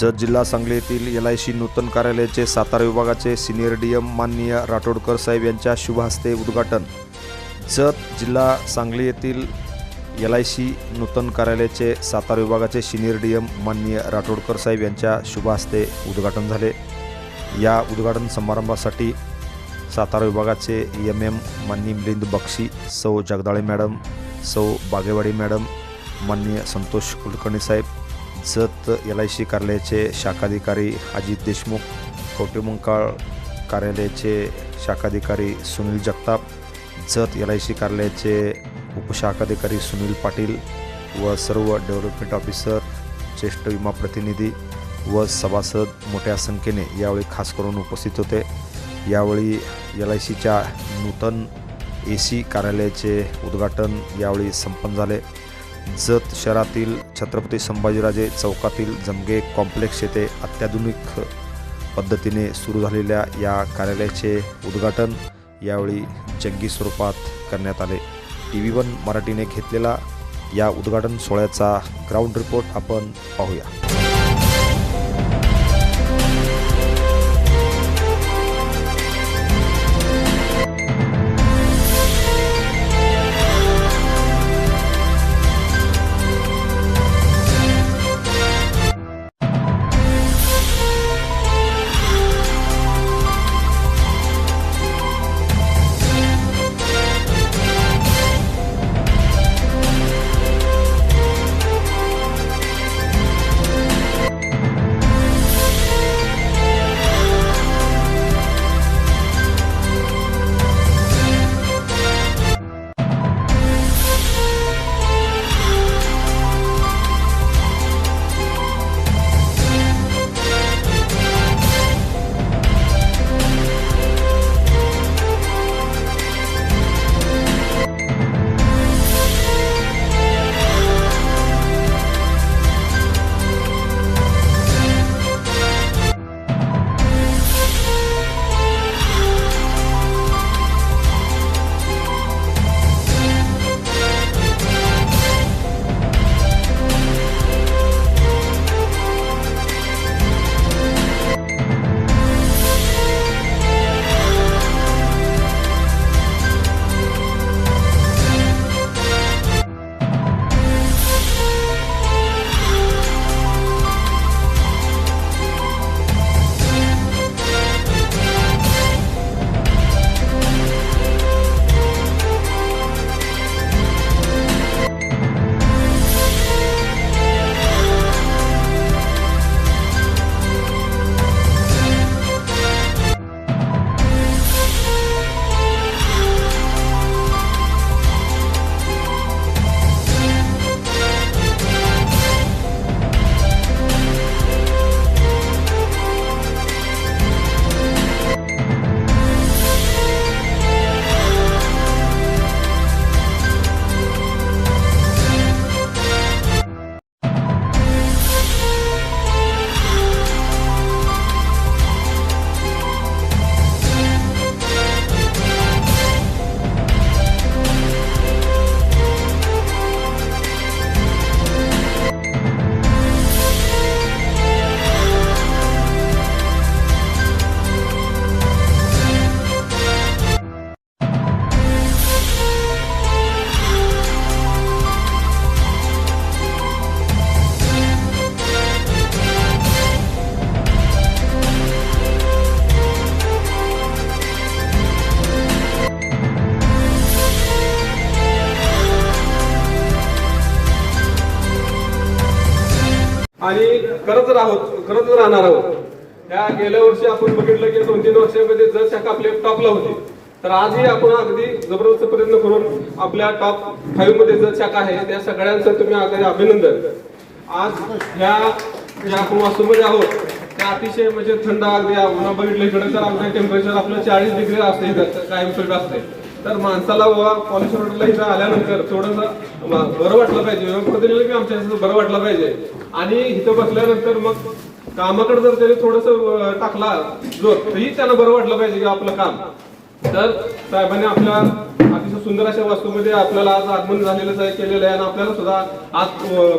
जत जिल्हा सांगली येथील L I C नूतन कार्यालयाचे सातारा विभागाचे सिनियर डी एम माननीय राठोडकर साहेब यांच्या शुभ हस्ते उद्घाटन. जत जिल्हा सांगली येथील एल आय सी नूतन कार्यालयाचे सातारा विभागाचे सिनियर डी एम माननीय राठोडकर साहेब यांच्या शुभ हस्ते उद्घाटन झाले. या उद्घाटन समारंभासाठी सातारा विभागाचे एम एम माननीय मिलिंद बक्षी सौ जगदाळे मॅडम सौ बागेवाडी मॅडम माननीय संतोष कुलकर्णी साहेब जत एल आय सी कार्यालयाचे शाखाधिकारी अजित देशमुख कवटेमंकाळ कार्यालयाचे शाखाधिकारी Sunil Jagtap Jat L I C कार्यालयाचे उपशाखाधिकारी सुनील पाटील व सर्व डेव्हलपमेंट ऑफिसर ज्येष्ठ विमा प्रतिनिधी व सभासद मोठ्या संख्येने यावेळी खास करून उपस्थित होते. यावेळी एल आय सीच्या नूतन ए सी कार्यालयाचे उद्घाटन यावेळी संपन्न झाले. जत शहरातील छत्रपती संभाजीराजे चौकातील जमगे कॉम्प्लेक्स येथे अत्याधुनिक पद्धतीने सुरू झालेल्या या कार्यालयाचे उद्घाटन यावेळी जंगी स्वरूपात करण्यात आले. टी व्ही वन मराठीने घेतलेला या उद्घाटन सोहळ्याचा ग्राउंड रिपोर्ट आपण पाहूया. टॉपला होती. तर आजही आपण अगदी जबरदस्त प्रयत्न करून आपल्या टॉप फाईव्हमध्ये जर शाखा आहे त्या सगळ्यांचं तुम्ही अगदी अभिनंदन. आज ह्या ज्या आपण वास्तूमध्ये आहोत. त्या अतिशय म्हणजे थंड अगदी आपण बघितलं इकडे तर आमचं टेम्परेचर आपलं चाळीस डिग्री असते इथं कायम स्वीट असते. तर माणसाला बाबा पॉलिश रोडला इथं आल्यानंतर थोडस बरं वाटलं पाहिजे. प्रतिनिधी आमच्या बरं वाटलं पाहिजे. आणि इथं बसल्यानंतर मग कामाकडे जर त्याने थोडस टाकला जोर तरी त्यांना बरं वाटलं पाहिजे की आपलं काम. तर साहेबांनी आपल्या अतिशय सुंदर अशा वास्तूमध्ये आपल्याला आज आगमन झालेलं आहे केलेलं आहे आणि आपल्याला सुद्धा आज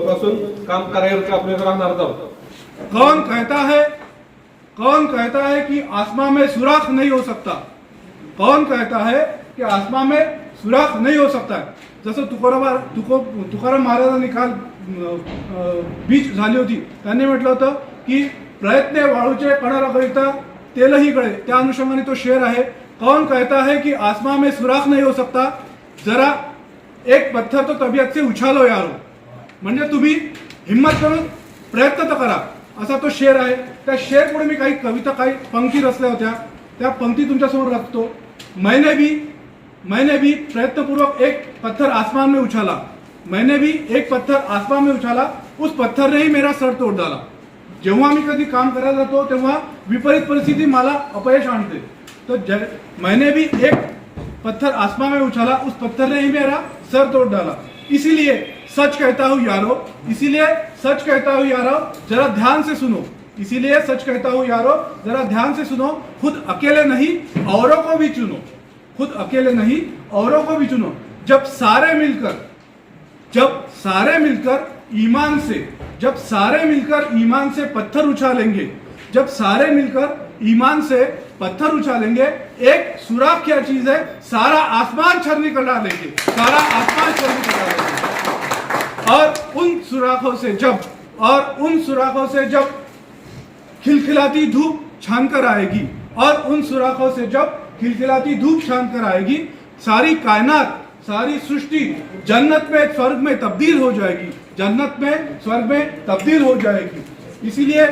पासून काम करायचं आपण राहणार आहोत. कौन कहता है कौन कहता है कि आसमा में सुराख नहीं हो सकता? कौन कहता है की आसमा में सुराख नाही हो सकता? जसं तुकाराम तुको तुकाराम महाराजांनी काल बीच झाली होती. त्यांनी म्हटलं होतं की प्रयत्न वाळूचे कणाला करिता तेलही गळे त्या अनुषंगाने तो शेर आहे. कौन कहता है कि आसमां में सुराख नहीं हो सकता? जरा एक पत्थर तो तबियत से उछालो यारो. म्हणजे तुम्ही हिम्मत करून प्रयत्न तर करा. असा तो शेर आहे. त्या शेर पुढे मी काही कविता काही पंक्ती रचल्या होत्या. त्या पंक्ती तुमच्यासमोर रचतो. मैने भी मैंने भी प्रयत्नपूर्वक एक पत्थर आसमान में उछाला. मैंने भी एक पत्थर आसमान में उछाला. उस पत्थर ने ही मेरा सर तोड डाला. जेव्हा मी कधी काम जातो, तेव्हा विपरीत परिस्थिती मला अपयश आणते. तो मैंने भी एक पत्थर आसमान में उछाला, उस पत्थर ने ही मेरा सर तोड़ डाला. इसीलिए सच कहता हूँ यारो, इसीलिए सच कहता हूँ यारो, जरा ध्यान से सुनो. इसीलिए सच कहता हूँ यारो, जरा ध्यान से सुनो, खुद अकेले नहीं, औरों को भी चुनो. खुद अकेले नहीं, औरों को भी चुनो. जब सारे मिलकर, जब सारे मिलकर ईमान से, जब सारे मिलकर ईमान से पत्थर उछालेंगे, जब सारे मिलकर ईमान से पत्थर उछालेंगे, एक सुराख क्या चीज़ है? सारा आसमान छर निकल डालेंगे सारा आसमान छर निकल डालेंगे और उन सुराखों से जब, और उन सुराखों से जब खिलखिलाती धूप छान कर आएगी, और उन सुराखों से जब खिलखिलाती धूप छान कर आएगी, सारी कायनात, सारी सृष्टि जन्नत में, स्वर्ग में तब्दील हो जाएगी। जन्नत में स्वर्ग में तब्दील हो जाएगी। इसीलिए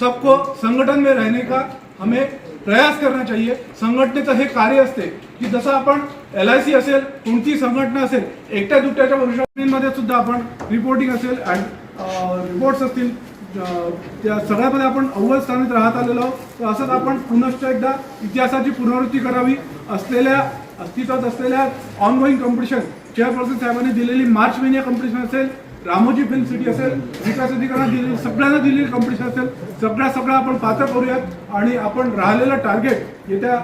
सबको संघटन में रहने का हमें प्रयास करना चाहिए। संघटनेचं हे कार्य असते की जसं आपण एल आय सी असेल कोणती संघटना असेल एकट्या दुकट्याच्या वर्षांमध्ये सुद्धा आपण रिपोर्टिंग असेल रिपोर्ट्स असतील त्या सगळ्यामध्ये आपण अव्वल स्थानात राहत आलेलो आहोत. तर असंच आपण पुनश्च एकदा इतिहासाची पुनरावृत्ती करावी. असलेल्या अस्तित्वात असलेल्या ऑनगोईंग कॉम्पिटिशन चेअरपर्सन साहेबांनी दिलेली मार्च महिन्या कॉम्पिटिशन असेल रामोजी फिल्म सिटी असेल विकास अधिकारांना दिलेली सगळ्यांना दिलेली कॉम्पिटिशन असेल सगळ्या सगळ्या आपण पात्र करूयात आणि आपण राहिलेलं टार्गेट येत्या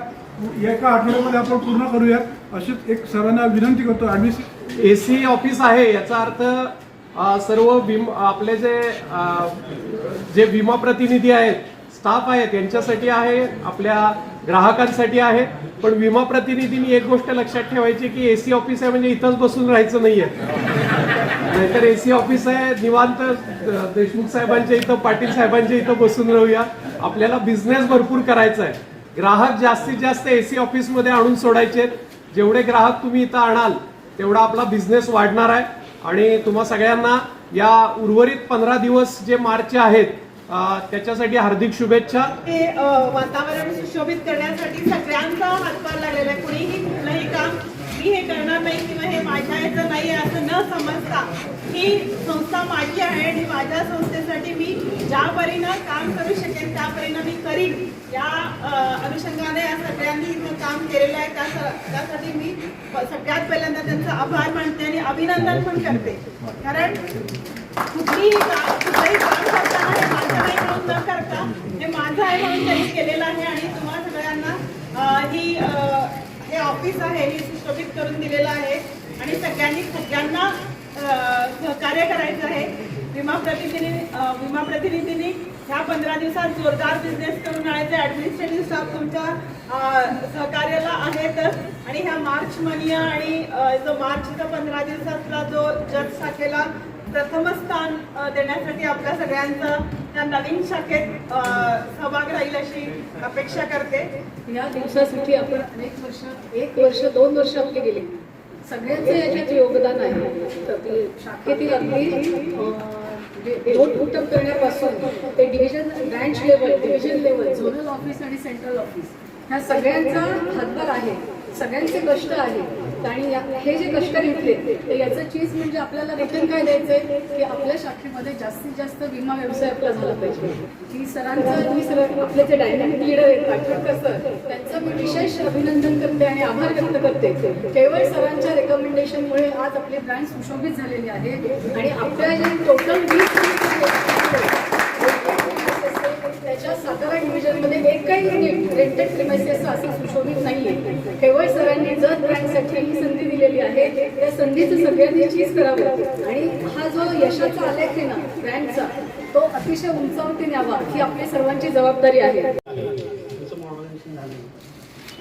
एका आठवड्यामध्ये आपण पूर्ण करूयात अशीच एक सर्वांना विनंती करतो. ॲडमिशन ए सी ऑफिस आहे याचा अर्थ सर्व विम आपले जे जे विमा प्रतिनिधी आहेत स्टाफ आहेत यांच्यासाठी आहे आपल्या ग्राहकांसाठी आहे पण विमा प्रतिनिधींनी एक गोष्ट लक्षात ठेवायची की ए सी ऑफिस आहे म्हणजे इथंच बसून राहायचं नाहीये. नाहीतर ए सी ऑफिस आहे निवांत देशमुख साहेबांच्या इथं पाटील साहेबांच्या इथं बसून राहूया. आपल्याला बिझनेस भरपूर करायचा आहे ग्राहक जास्तीत जास्त ए सी ऑफिसमध्ये आणून सोडायचे. जेवढे ग्राहक तुम्ही इथं आणाल तेवढा आपला बिझनेस वाढणार आहे. आणि तुम्हा सगळ्यांना या उर्वरित पंधरा दिवस जे मार्च आहेत त्याच्यासाठी हार्दिक शुभेच्छा. हे वातावरण सुशोभित करण्यासाठी सगळ्यांचा हातभार लागलेला आहे. कुणीही कुठलंही काम मी हे करणार नाही किंवा हे माझ्या याचं नाही असं न समजता ही संस्था माझी आहे आणि माझ्या संस्थेसाठी मी ज्या परीनं काम करू शकेन त्या परीनं मी करीन या अनुषंगाने या सगळ्यांनी इथं काम केलेलं आहे. त्या त्यासाठी मी सगळ्यात पहिल्यांदा त्यांचा आभार मानते आणि अभिनंदन पण करते. कारण कुठलीही कुठलंही काम करताना हे माझं नाही म्हणून न करता हे माझं आहे म्हणून त्यांनी केलेलं आहे आणि तुम्हा सगळ्यांना ही हे ऑफिस आहे हे सुशोभित करून दिलेलं आहे. आणि सगळ्यांनी सगळ्यांना सहकार्य करायचं आहे. विमा प्रतिनिधी विमा प्रतिनिधींनी ह्या पंधरा दिवसात जोरदार बिझनेस करून आणायचे. ऍडमिनिस्ट्रेटिव्ह स्टाफ तुमच्या अं, सहकार्याला आहेतच आणि ह्या मार्च महिन्या आणि अं, जो मार्चचा पंधरा दिवसातला जो जज शाखेला प्रथम स्थान देण्यासाठी आपल्या यांचं त्या नवीन शाखेत सहभाग राहील अशी अपेक्षा करते. या दिवसासाठी आपण अनेक वर्ष एक वर्ष दोन वर्ष आपले गेले. सगळ्यांचे याच्यात योगदान आहे. तर ते शाखेतील उत्तम करण्यापासून ते division branch level division level zonal office आणि सेंट्रल ऑफिस ह्या सगळ्यांचा हातभार आहे. सगळ्यांचे कष्ट आहेत आणि या- हे जे कष्ट घेतले ते याचं चीज म्हणजे आपल्याला रिटर्न काय द्यायचंय? की आपल्या शाखेमध्ये जास्तीत जास्त विमा व्यवसाय आपला झाला पाहिजे. की सरांचं मी सर आपले जे डायनॅमिक लिडर आहेत काठवडकर सर त्यांचं मी विशेष अभिनंदन करते आणि आभार व्यक्त करते. केवळ सरांच्या रेकमेंडेशनमुळे आज आपली ब्रँड सुशोभित झालेली आहे आणि आपल्या जे टोटल वीस आजच्या सातारा डिव्हिजनमध्ये एकही युनिट रेंटेड प्रिमायसेस असं सुशोभित नाही आहे केवळ सरांनी जत ब्रँडसाठी ही संधी दिलेली आहे. त्या संधीचं सगळ्यांनी चीज करावं. आणि हा जो यशाचा आलेख आहे ना ब्रँडचा तो अतिशय उंचावती न्यावा ही आपली सर्वांची जबाबदारी आहे. त्याचं मॉडर्नायझेशन झालं.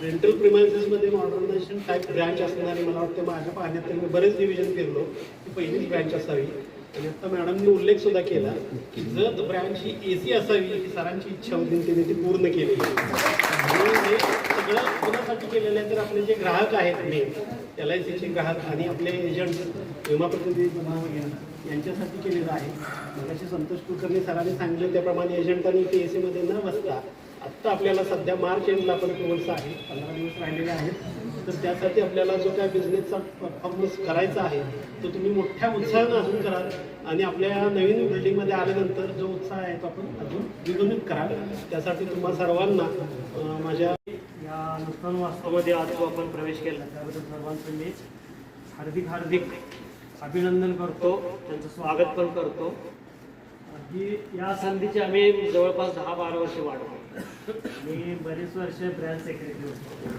रेंटल प्रिमायसेसमध्ये मॉडर्नायझेशन टाईप ब्रँच असणार मला वाटतं. माझ्या पाहण्यात मी बरेच डिव्हिजन फिरलो. ती पहिलीच ब्रँच असावी. आता मॅडमनी उल्लेख सुद्धा केला की जर ब्रँच ए सी असावी ही सरांची इच्छा होती त्यांनी ती पूर्ण केलेली आहे हे सगळं कोणासाठी केलेलं आहे तर आपले जे ग्राहक आहेत मेन एल आय सीचे ग्राहक आणि आपले एजंट विमा प्रतिनिधी वगैरे यांच्यासाठी केलेलं आहे. मगाशी संतोष कुलकर्णी सरांनी सांगितलं त्याप्रमाणे एजंटांनी पी एस सीमध्ये न बसता आत्ता आपल्याला सध्या मार्च एंडला पण कोर्स आहे पंधरा दिवस राहिलेले आहेत. तर त्यासाठी आपल्याला जो काय बिझनेसचा परफॉर्मन्स करायचा आहे तो तुम्ही मोठ्या उत्साहानं अजून कराल. आणि आपल्या नवीन बिल्डिंगमध्ये आल्यानंतर जो उत्साह आहे तो आपण अजून द्विगुणित कराल. त्यासाठी तुम्हा सर्वांना माझ्या या नुकसान वास्तवामध्ये आज जो आपण प्रवेश केला त्याबद्दल सर्वांचं मी हार्दिक हार्दिक अभिनंदन करतो. त्यांचं स्वागत पण करतो. ही या संधीची आम्ही जवळपास दहा बारा वर्ष वाढवतो. मी बरेच वर्ष ब्रँड सेक्रेटरी होतो.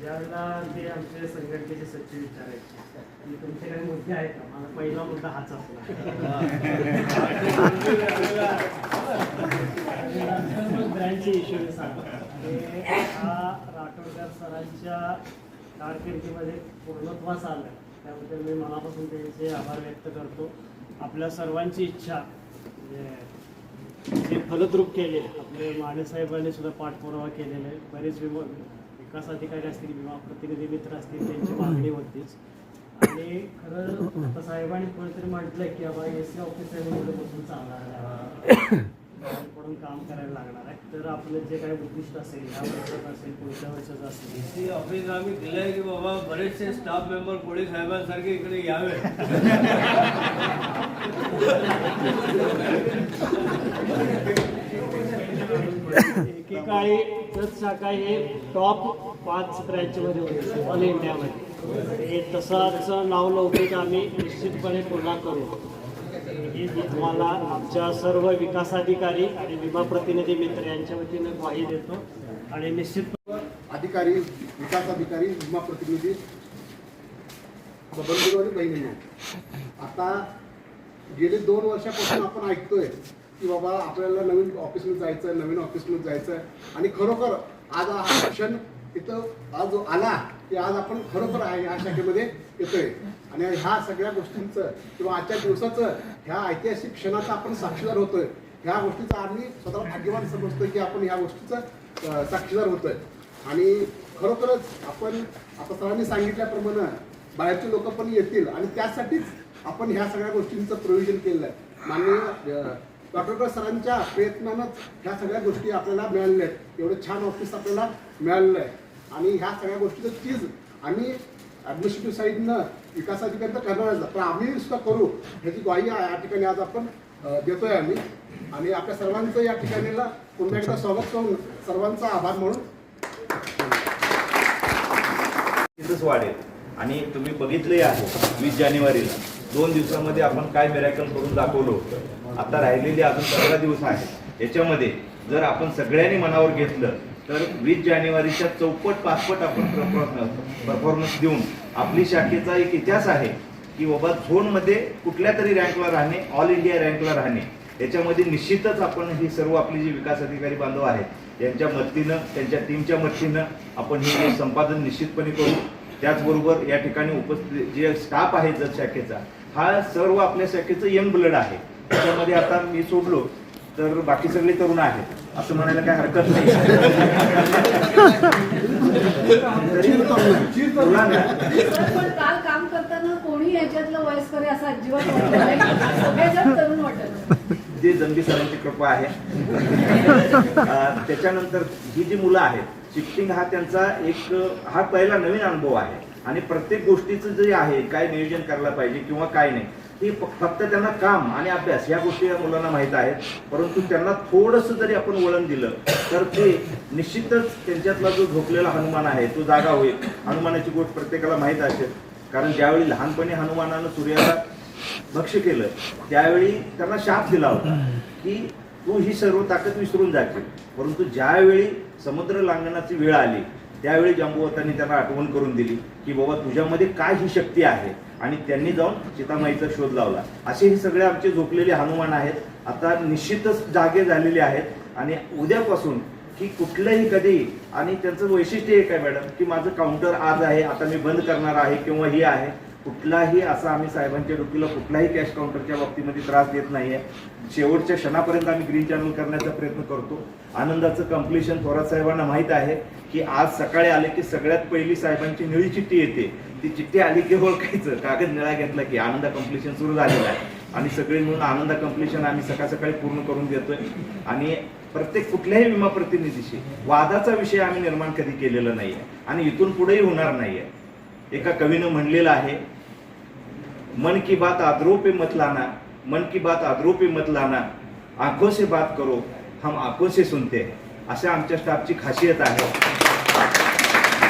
ज्यावेळेला ते आमचे संघटनेचे सचिव विचारायचे की तुमचे काही मुद्दे आहेत का? माझा पहिला मुद्दा हाच असला. ब्रँडचे इश्यू सांगा. हा राठोडकर सरांच्या कारकिर्दीमध्ये पूर्णत्वास आला त्याबद्दल मी मनापासून त्यांचे आभार व्यक्त करतो. आपल्या सर्वांची इच्छा म्हणजे जे फलद्रूप केले आपले मानेसाहेबांनी सुद्धा पाठपुरावा केलेला आहे. बरेच विमा विकास अधिकारी असतील विमा प्रतिनिधी मित्र असतील त्यांची मागणी होतीच. आणि खरं आता साहेबांनी कोणीतरी म्हटलं की बाबा एस सी ऑफिसरमध्ये बसून चालणार पडून काम करायला लागणार आहे. तर आपलं जे काही उद्दिष्ट असेल ह्या वर्षात असेल पुढच्या वर्षाचं असेल. सी ऑफिस आम्ही दिलंय की बाबा बरेचसे स्टाफ मेंबर कोळी साहेबांसारखे इकडे यावे. सकाळी जत सकाळी हे टॉप पाच ब्रँचमध्ये होते ऑल इंडियामध्ये. हे तसंच नाव लौकिक आम्ही निश्चितपणे पुन्हा करू. ही मी तुम्हाला आमच्या सर्व विकासाधिकारी आणि विमा प्रतिनिधी मित्र यांच्या वतीनं ग्वाही देतो आणि निश्चित अधिकारी विकास अधिकारी विमा प्रतिनिधी बंधू आणि बहिणींनो. आता गेले दोन वर्षापासून आपण ऐकतोय की बाबा आपल्याला नवीन ऑफिसमध्ये जायचं नवीन ऑफिसमध्ये जायचं आहे आणि खरोखर आज हा क्षण इथं आज जो आला की आज आपण खरोखर आहे ह्या शाखेमध्ये येतोय. आणि ह्या सगळ्या गोष्टींचं किंवा आजच्या दिवसाचं ह्या ऐतिहासिक क्षणाचा आपण साक्षीदार होतोय. ह्या गोष्टीचा आम्ही स्वतःला भाग्यवान समजतो की आपण ह्या गोष्टीचं साक्षीदार होतोय. आणि खरोखरच आपण आता सरांनी सांगितल्याप्रमाणे बाहेरचे लोक पण येतील. आणि त्यासाठीच आपण ह्या सगळ्या गोष्टींचं प्रोव्हिजन केलेलं आहे माननीय डॉक्टर सरांच्या प्रयत्नानंच ह्या सगळ्या गोष्टी आपल्याला मिळालेल्या आहेत. एवढं छान ऑफिस आपल्याला मिळालेलं आहे. आणि ह्या सगळ्या गोष्टीचं चीज आम्ही ॲडमिनिस्ट्रेटिव्ह साईडनं विकासाधिकाऱ्यांना करणारच पण आम्ही सुद्धा करू ह्याची ग्वाही या ठिकाणी आज आपण देतोय आम्ही. आणि आपल्या सर्वांचं या ठिकाणीला पुन्हा एकदा स्वागत करून सर्वांचा आभार म्हणून तिथंच वाढेल. आणि तुम्ही बघितले आहे वीस जानेवारीला. दोन दिवसामध्ये आपण काय मेरॅकल करून दाखवलं होतं? आता राहिलेले अजून पंधरा दिवस आहेत. याच्यामध्ये जर आपण सगळ्यांनी मनावर घेतलं तर वीस जानेवारीच्या चौपट पाचपट आपण परफॉर्मन्स देऊन आपली शाखेचा एक इतिहास आहे की बाबा झोनमध्ये कुठल्या तरी रँकला राहणे ऑल इंडिया रँकला राहणे याच्यामध्ये निश्चितच आपण ही सर्व आपली जी विकास अधिकारी बांधव आहेत यांच्या मदतीनं त्यांच्या टीमच्या मदतीनं आपण हे संपादन निश्चितपणे करू. त्याचबरोबर या ठिकाणी उपस्थित जे स्टाफ आहे जर शाखेचा हा सर्व आपल्या शाखेचं यंग ब्लड आहे. त्याच्यामध्ये आता मी सोडलो तर बाकी सगळे तरुण आहेत. असं म्हणायला काय हरकत नाही. काल काम करताना कोणी याच्यातलं वयस्कर असं अजिबात जे जंबी सरांची कृपा आहे. त्याच्यानंतर ही जी मुलं आहेत शिफ्टिंग हा त्यांचा एक हा पहिला नवीन अनुभव आहे. आणि प्रत्येक गोष्टीचं जे आहे काय नियोजन करायला पाहिजे किंवा काय नाही हे फक्त त्यांना काम आणि अभ्यास या गोष्टी या मुलांना माहीत आहेत. परंतु त्यांना थोडंसं जरी आपण वळण दिलं तर ते निश्चितच त्यांच्यातला जो झोपलेला हनुमान आहे तो जागा होईल. हनुमानाची गोष्ट प्रत्येकाला माहीत असेल. कारण ज्यावेळी लहानपणी हनुमानानं सूर्याला भक्ष्य केलं त्यावेळी त्यांना शाप दिला होता की तू ही सर्व ताकद विसरून जाते परंतु ज्यावेळी समुद्र लांघनाची वेळ आली त्यावेळी जांबुवतांनी त्यांना आठवण करून दिली की बाबा तुझ्यामध्ये काय ही शक्ती आहे. आणि त्यांनी जाऊन चितामाईचा शोध लावला. असे हे सगळे आमचे झोपलेले हनुमान आहेत. आता निश्चितच जागे झालेले आहेत. आणि उद्यापासून की कुठलंही कधी आणि त्यांचं वैशिष्ट्य एक आहे मॅडम की माझं काउंटर आज आहे आता मी बंद करणार आहे किंवा हे आहे. कुठलाही असा आम्ही साहेबांच्या डोकीला कुठलाही कॅश काउंटरच्या बाबतीमध्ये त्रास देत आहे शेवटच्या क्षणापर्यंत आम्ही ग्रीन चॅनल करण्याचा प्रयत्न करतो. आनंदाचं कम्प्लिशन थोरात साहेबांना माहीत आहे की आज सकाळी आले की सगळ्यात पहिली साहेबांची निळी चिठ्ठी येते. ती चिठ्ठी आली की ओळखायचं. कागद निळा घेतला की आनंदा कम्प्लिशन सुरू झालेलं आहे. आणि सगळे मिळून आनंदा कम्प्लिशन आम्ही सकाळ सकाळी पूर्ण करून देतोय. आणि प्रत्येक कुठल्याही विमा प्रतिनिधीशी वादाचा विषय आम्ही निर्माण कधी केलेला नाही आहे आणि इथून पुढेही होणार नाही आहे एका कवीनं म्हणलेलं आहे मन की बात आदरों पे मत लाना मन की बात आदरों पे मत लाना आंखों से बात करो हम आंखों से सुनते अशा आमच्या स्टाफची खासियत आहे.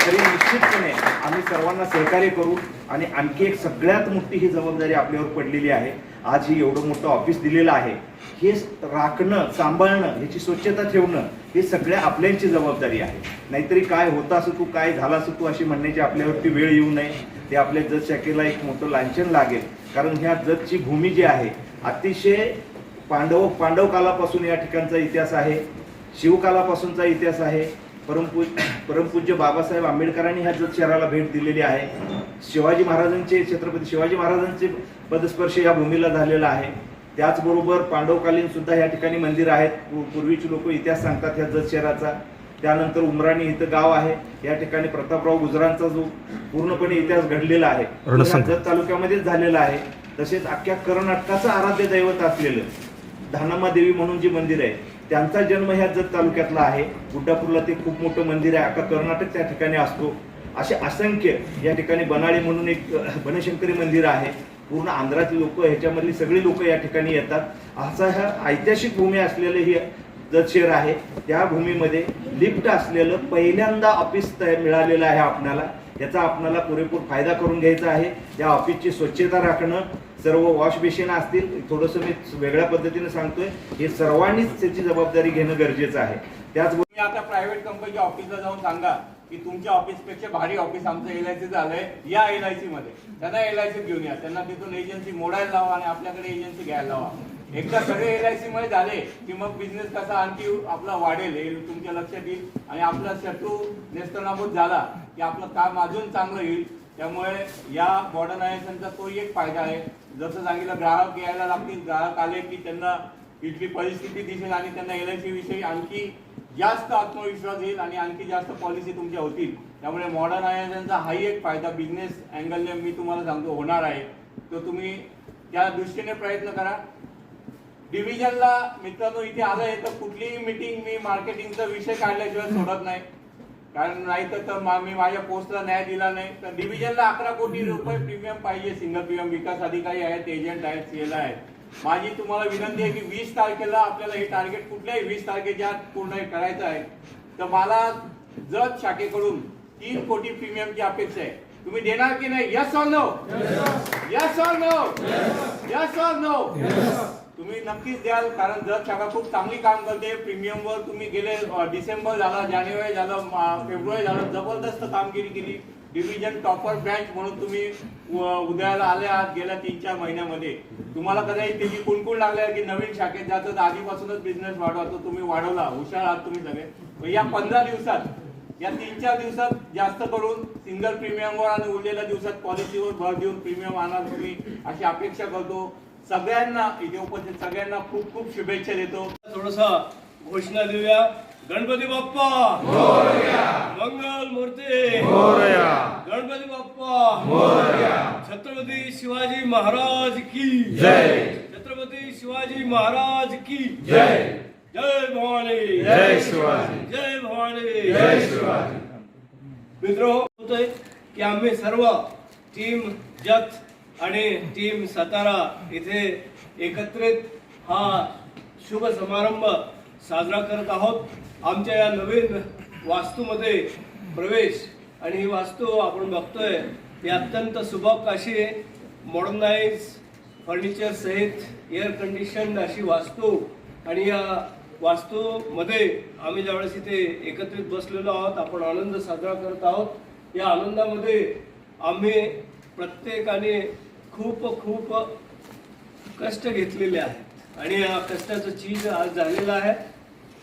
तरी निश्चितपणे आम्ही सर्वांना सहकार्य करू आणि आणखी एक सगळ्यात मोठी ही जबाबदारी आपल्यावर पडलेली आहे. आज ही एवढं मोठं ऑफिस दिलेलं आहे. हे राखणं सांभाळणं ह्याची स्वच्छता ठेवणं हे सगळ्या आपल्यांची जबाबदारी आहे. नाहीतरी काय होता असं तू काय झाला असं तू अशी म्हणण्याची आपल्यावरती वेळ येऊ नये. ते आपल्या जज शाखेला एक मोठं लांछन लागेल. कारण ह्या जजची भूमी जी आहे अतिशय पांडव पांडव कालापासून या ठिकाणचा इतिहास आहे शिवकालापासूनचा इतिहास आहे. परमपू परमपूज्य बाबासाहेब आंबेडकरांनी ह्या जत शहराला भेट दिलेली आहे. शिवाजी महाराजांचे छत्रपती शिवाजी महाराजांचे पदस्पर्श या भूमीला झालेला आहे. त्याचबरोबर पांडवकालीन सुद्धा या ठिकाणी मंदिर आहेत. पू- पूर्वीचे लोक इतिहास सांगतात ह्या जत शहराचा. त्यानंतर उमराणी इथं गाव आहे. या ठिकाणी प्रतापराव गुजरांचा जो पूर्णपणे इतिहास घडलेला आहे. जत तालुक्यामध्येच झालेला आहे. तसेच अख्ख्या कर्नाटकाचं आराध्य दैवत असलेलं धानामा देवी म्हणून जे मंदिर आहे त्यांचा जन्म ह्या जत तालुक्यातला आहे. गुड्डापूरला ते खूप मोठं मंदिर आहे. अख्खा कर्नाटक त्या ठिकाणी असतो. असे असंख्य या ठिकाणी बनाळी म्हणून एक बनशंकरी मंदिर आहे. पूर्ण आंध्राची लोक ह्याच्यामधली सगळी लोक या ठिकाणी येतात. असा ह्या ऐतिहासिक भूमी असलेलं हे जतशीर आहे त्या भूमीमध्ये लिफ्ट असलेलं पहिल्यांदा ऑफिस मिळालेलं आहे आपणाला. याचा आपणाला पुरेपूर फायदा करून घ्यायचा आहे. या ऑफिसची स्वच्छता राखणं सर्व वॉश बेसिन असतील थोडंसं मी वेगळ्या पद्धतीने सांगतोय हे सर्वांनीच त्याची जबाबदारी घेणं गरजेचं आहे. त्याचबरोबर आता प्रायव्हेट कंपनीच्या ऑफिसला जाऊन सांगा की तुमच्या ऑफिसपेक्षा भारी ऑफिस आमचं एल आय सी झालंय या एल आय सी मध्ये. त्यांना एल आय सी घेऊन या. त्यांना तिथून एजन्सी मोडायला लावा आणि आपल्याकडे एजन्सी घ्यायला लावा. एकदा सगळे एल आय सी मध्ये झाले की मग बिझनेस कसा आणखी आपला वाढेल हे तुमच्या लक्षात येईल. आणि आपला शत्रू नेस्तनाबूत झाला की आपलं काम अजून चांगलं येईल. त्यामुळे या मॉडर्नायझेशनचा तो एक फायदा आहे. जसं सांगितलं ग्राहक यायला लागतील. ग्राहक आले की त्यांना इथली परिस्थिती दिसेल आणि त्यांना एल आय सी विषयी आणखी जास्त आत्मविश्वास येईल आणि आणखी जास्त पॉलिसी तुमच्या होतील. त्यामुळे मॉडर्नायझेशनचा हाही एक फायदा बिझनेस अँगलने मी तुम्हाला सांगतो होणार आहे. तो तुम्ही त्या दृष्टीने प्रयत्न करा. डिव्हिजनला मित्रांनो इथे आलं तर कुठलीही मीटिंग मी मार्केटिंगचा विषय काढल्याशिवाय सोडत नाही. कारण नाही तर मी माझ्या पोस्टला न्याय दिला नाही. तर डिव्हिजनला अकरा कोटी रुपये प्रीमियम पाहिजे सिंगल प्रीमियम विकास अधिकारी आहेत एजंट आहेत सीएल आहेत. माझी तुम्हाला विनंती आहे की वीस तारखेला आपल्याला हे टार्गेट कुठल्याही वीस तारखेच्या आत पूर्ण करायचं आहे. तर मला जत शाखेकडून तीन कोटी प्रीमियमची अपेक्षा आहे. तुम्ही देणार की नाही? Yes or no yes or no yes or no तुम्ही नक्कीच द्याल कारण जत शाखा खूप चांगली काम करते. प्रीमियमवर तुम्ही गेले डिसेंबर झाला जानेवारी झालं फेब्रुवारी झालं जबरदस्त कामगिरी केली. डिव्हिजन टॉपर ब्रँच म्हणून तुम्ही उद्याला उदयाला आले आहात गेल्या तीन चार महिन्यामध्ये. तुम्हाला कदाचित त्याची कुणकुण लागले की नवीन शाखेत जातो तर आधीपासूनच बिझनेस वाढवा तो तुम्ही वाढवला. हुशार आहात तुम्ही सगळे. या पंधरा दिवसात या तीन चार दिवसात जास्त करून सिंगल प्रीमियमवर आणि उरलेल्या दिवसात पॉलिसीवर भर देऊन प्रीमियम आणाल तुम्ही अशी अपेक्षा करतो. सगळ्यांना इथे उपस्थित सगळ्यांना खूप खूप शुभेच्छा देतो. थोडसा घोषणा देऊया. गणपती बाप्पा! मंगल मूर्ती! गणपती बाप्पा! छत्रपती शिवाजी महाराज की! जय! छत्रपती शिवाजी महाराज की! जय! जय भवानी! जय शिवाजी! जय भवानी! जय शिवाजी! मित्र होतोय की आम्ही सर्व टीम जत आणि टीम सातारा इथे एकत्रित हा शुभ समारंभ साजरा करत आहोत. आमच्या या नवीन वास्तूमध्ये प्रवेश आणि ही वास्तू आपण बघतोय ही अत्यंत सुबक अशी मॉडर्नाइज फर्निचर सहित एअर कंडिशन अशी वास्तू आणि या वास्तूमध्ये आम्ही ज्यावेळेस इथे एकत्रित बसलेलो आहोत आपण आनंद साजरा करत आहोत. या आनंदामध्ये आम्ही प्रत्येकाने खूप खूप कष्ट घेतलेले आहेत. आणि या कष्टाचं चीज आज झालेलं आहे.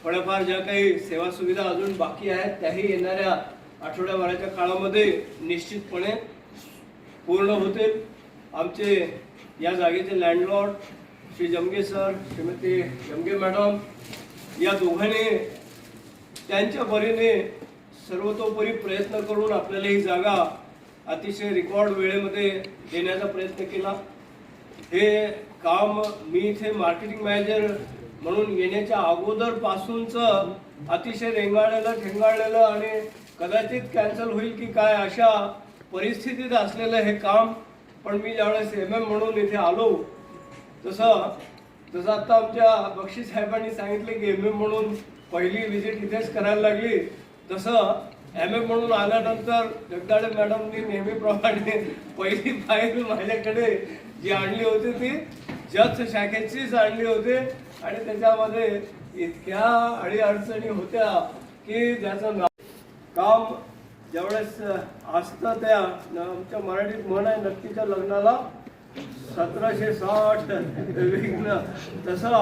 थोड्याफार ज्या काही सेवा सुविधा अजून बाकी आहेत त्याही येणाऱ्या आठवड्याभराच्या काळामध्ये निश्चितपणे पूर्ण होतील. आमचे या जागेचे लँडलॉर्ड श्री जमगे सर श्रीमती जमगे मॅडम या दोघांनी त्यांच्या परीने सर्वतोपरी प्रयत्न करून आपल्याला ही जागा अतिशय रेकॉर्ड वेळेमध्ये देण्याचा प्रयत्न केला. हे काम मी इथे मार्केटिंग मॅनेजर म्हणून येण्याच्या अगोदरपासूनचं अतिशय रेंगाळलेलं ठेंगाळलेलं आणि कदाचित कॅन्सल होईल की काय अशा परिस्थितीत असलेलं हे काम पण मी ज्यावेळेस एम एम म्हणून इथे आलो तसं जसं आत्ता आमच्या बक्षी साहेबांनी सांगितले की एम एम म्हणून पहिली व्हिजिट इथेच करायला लागली तसं एम ए म्हणून आल्यानंतर जगदाळे मॅडमनी नेहमीप्रमाणे पहिली फाईल माझ्याकडे जी आणली होती ती जज शाखेचीच आणली होती. आणि त्याच्यामध्ये इतक्या अडीअडचणी होत्या की ज्याचं नाव काम ज्यावेळेस असतं त्या आमच्या मराठीत म्हण आहे नक्कीच्या लग्नाला सतराशे साठ विघ्न. तसा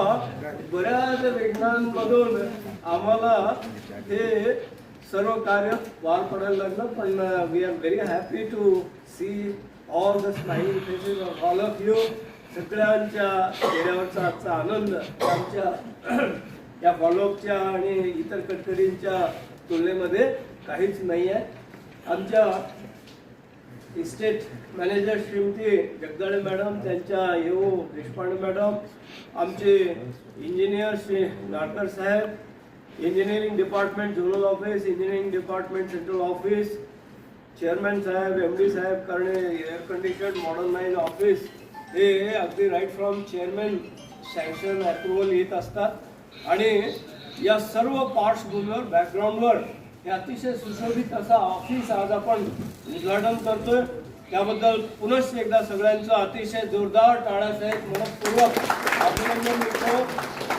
बऱ्याच विघ्नांमधून आम्हाला ते सर्व कार्य पार पडायला लागलं पण we are very happy to see all the smiling faces of all of you सगळ्यांच्या चेहऱ्यावरचा आजचा आनंद आमच्या या फॉलोअपच्या आणि इतर कटकरींच्या तुलनेमध्ये काहीच नाही आहे. आमच्या estate manager Shrimati Jagdale madam त्यांच्या येऊ देशपांडे मॅडम आमचे इंजिनियर श्री नाडकर साहेब engineering department zonal office engineering department central office chairman साहेब एम डी साहेब करणे एअर कंडिशन मॉडर्नाईज ऑफिस हे अगदी right from chairman sanction approval येत असतात. आणि या सर्व पार्ट्सभूमीवर बॅकग्राऊंडवर हे अतिशय सुशोभित असा ऑफिस आज आपण उद्घाटन करतोय. त्याबद्दल पुनश्च एकदा सगळ्यांचं अतिशय जोरदार टाळ्यासहित मनपूर्वक अभिनंदन मिळतो.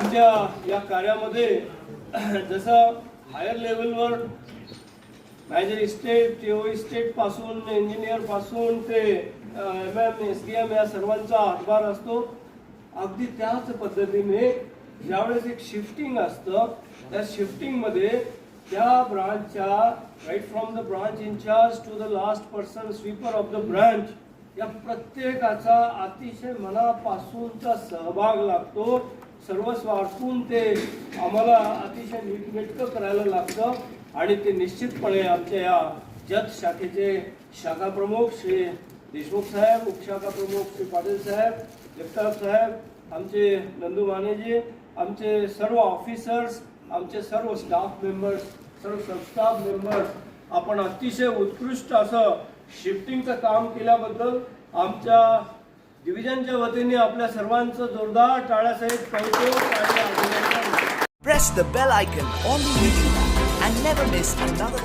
आमच्या या कार्यामध्ये जसं हायर लेवलवर मॅनेजर इस्टेट टी ओ इस्टेटपासून इंजिनियरपासून ते M M S D M या सर्वांचा हातभार असतो. अगदी त्याच पद्धतीने ज्यावेळेस एक शिफ्टिंग असतं त्या शिफ्टिंगमध्ये त्या ब्रांचच्या right from the branch incharge to the last person sweeper of the branch या प्रत्येकाचा अतिशय मनापासूनचा सहभाग लागतो. सर्व स्वार्थून ते आम्हाला अतिशय नीटनेटकं करायला लागतं आणि ते निश्चितपणे आमच्या या जत शाखेचे शाखा प्रमुख श्री देशमुख साहेब उपशाखा प्रमुख श्री पाटील साहेब जगताप साहेब आमचे नंदू मानेजी आमचे सर्व ऑफिसर्स आमचे सर्व स्टाफ मेंबर्स सर्व सबस्टाफ मेंबर्स आपण अतिशय उत्कृष्ट असं शिफ्टिंगचं काम केल्याबद्दल आमच्या डिव्हिजनच्या वतीने आपल्या सर्वांचं जोरदार टाळ्या सहित पाहतो press the bell icon on the YouTube and never miss अंदाज